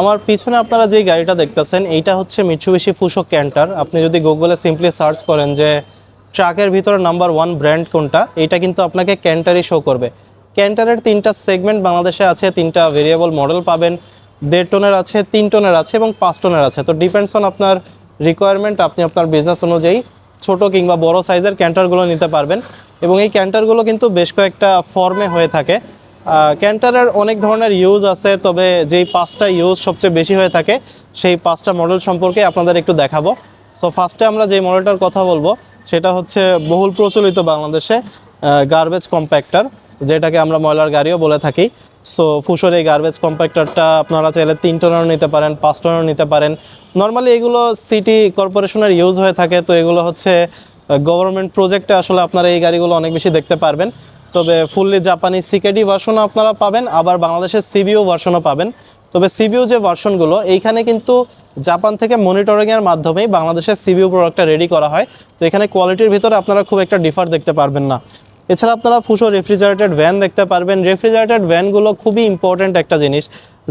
আমার পিছনে আপনারা যে গাড়িটা দেখতেছেন, এইটা হচ্ছে মিটসুবিশি ফুসো ক্যান্টার আপনি যদি গুগলে সিম্পলি সার্চ করেন যে ট্রাকের ভিতরে নাম্বার ওয়ান ব্র্যান্ড কোনটা, এইটা কিন্তু আপনাকে ক্যান্টারই শো করবে। ক্যান্টারের তিনটা সেগমেন্ট বাংলাদেশে আছে, তিনটা ভেরিয়েবল মডেল পাবেন, দেড় টনের আছে, তিন টনের আছে এবং পাঁচ টনের আছে। তো ডিপেন্ডস অন আপনার রিকোয়ারমেন্ট আপনি আপনার বিজনেস অনুযায়ী ছোট কিংবা বড় সাইজের ক্যান্টারগুলো নিতে পারবেন। এবং এই ক্যান্টারগুলো কিন্তু বেশ কয়েকটা ফর্মে হয়ে থাকে। ক্যান্টারের অনেক ধরনের ইউজ আছে, তবে যেই পাঁচটা ইউজ সবচেয়ে বেশি হয়ে থাকে, সেই পাঁচটা মডেল সম্পর্কে আপনাদের একটু দেখাবো। সো ফার্স্টে আমরা যে মডেলটার কথা বলব, সেটা হচ্ছে বহুল প্রচলিত বাংলাদেশে গার্বেজ কম্প্যাক্টার যেটাকে আমরা ময়লার গাড়িও বলে থাকি। সো ফুসোর এই গার্বেজ কম্প্যাক্টরটা আপনারা চাইলে তিন টনেরও নিতে পারেন, পাঁচ টনেরও নিতে পারেন। নর্মালি এগুলো সিটি কর্পোরেশনের ইউজ হয়ে থাকে, তো এগুলো হচ্ছে গভর্নমেন্ট প্রজেক্টে আসলে আপনারা এই গাড়িগুলো অনেক বেশি দেখতে পারবেন। তবে ফুললি জাপানি সিকেডি ভার্সনও আপনারা পাবেন, আবার বাংলাদেশের সিবিও ভার্সনও পাবেন। তবে সিবিও যে ভার্সনগুলো এইখানে কিন্তু জাপান থেকে মনিটরিংয়ের মাধ্যমেই বাংলাদেশের সিবিও প্রোডাক্টটা রেডি করা হয়। তো এখানে কোয়ালিটির ভিতরে আপনারা খুব একটা ডিফার দেখতে পারবেন না। এছাড়া আপনারা ফুসো রেফ্রিজারেটেড ভ্যান দেখতে পারবেন। রেফ্রিজারেটেড ভ্যানগুলো খুবই ইম্পর্ট্যান্ট একটা জিনিস।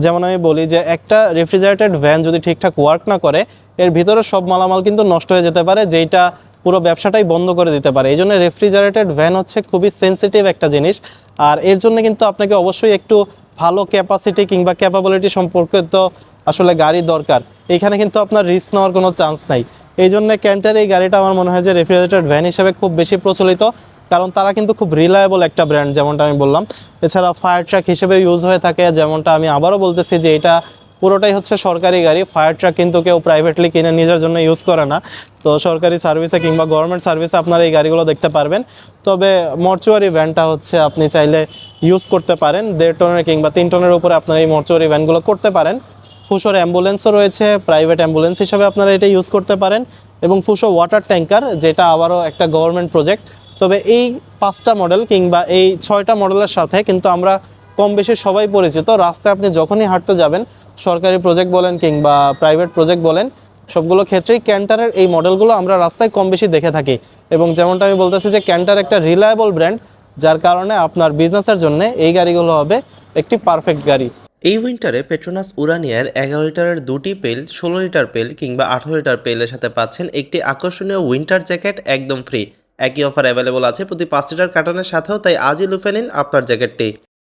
যেমন আমি বলি যে, একটা রেফ্রিজারেটেড ভ্যান যদি ঠিকঠাক ওয়ার্ক না করে, এর ভিতরে সব মালামাল কিন্তু নষ্ট হয়ে যেতে পারে, যেইটা পুরো ব্যবসাটাই বন্ধ করে দিতে পারে। এই জন্য রেফ্রিজারেটেড ভ্যান হচ্ছে খুবই সেন্সিটিভ একটা জিনিস। আর এর জন্য কিন্তু আপনাকে অবশ্যই একটু ভালো ক্যাপাসিটি কিংবা ক্যাপাবিলিটি সম্পর্কে তো আসলে গাড়ি দরকার। এখানে কিন্তু আপনার রিস্ক নেওয়ার কোনো চান্স নাই। এই জন্য ক্যান্টার এই গাড়িটা আমার মনে হয় যে রেফ্রিজারেটেড ভ্যান হিসেবে খুব বেশি প্রচলিত। কারণ তারা কিন্তু খুব রিলায়েবল একটা ব্র্যান্ড যেমনটা আমি বললাম। এছাড়া ফায়ার ট্রাক হিসেবে ইউজ হয়ে থাকে। যেমনটা আমি আবারও বলতেছি যে এটা পুরোটাই হচ্ছে সরকারি গাড়ি ফায়ার ট্রাক কিন্তু কেউ প্রাইভেটলি কিনে নিজের জন্য ইউজ করে না। তো সরকারি সার্ভিসে কিংবা গভর্নমেন্ট সার্ভিসে আপনারা এই গাড়িগুলো দেখতে পারবেন। তবে মর্চুয়ারি ভ্যানটা হচ্ছে আপনি চাইলে ইউজ করতে পারেন। দেড় টনের কিংবা তিন টনের উপরে আপনারা এই মর্চুয়ারি ভ্যানগুলো করতে পারেন। ফুসোর অ্যাম্বুলেন্সও রয়েছে প্রাইভেট অ্যাম্বুলেন্স হিসাবে আপনারা এটা ইউজ করতে পারেন। এবং ফুসো ওয়াটার ট্যাঙ্কার যেটা আবারও একটা গভর্নমেন্ট প্রজেক্ট তবে এই পাঁচটা মডেল কিংবা এই ছয়টা মডেলের সাথে কিন্তু আমরা কম বেশি সবাই পরিচিত। রাস্তায় আপনি যখনই হাঁটতে যাবেন, সরকারি প্রজেক্ট বলেন কিংবা প্রাইভেট প্রজেক্ট বলেন, সবগুলো ক্ষেত্রেই ক্যান্টারের এই মডেলগুলো আমরা রাস্তায় কম বেশি দেখে থাকি। এবং যেমনটা আমি বলতেছি যে ক্যান্টার একটা রিলায়েবল ব্র্যান্ড যার কারণে আপনার বিজনেসের জন্য এই গাড়িগুলো হবে একটি পারফেক্ট গাড়ি। এই উইন্টারে পেট্রোনাস উরানিয়ার এগারো লিটারের দুটি পেল, ষোলো লিটার পেল কিংবা আঠারো লিটার পেলের সাথে পাচ্ছেন একটি আকর্ষণীয় উইন্টার জ্যাকেট একদম ফ্রি একই অফার অ্যাভেলেবল আছে, প্রতি পাঁচ লিটার কাটানোর সাথেও, তাই আজই লুফে নিন আপনার জ্যাকেটটি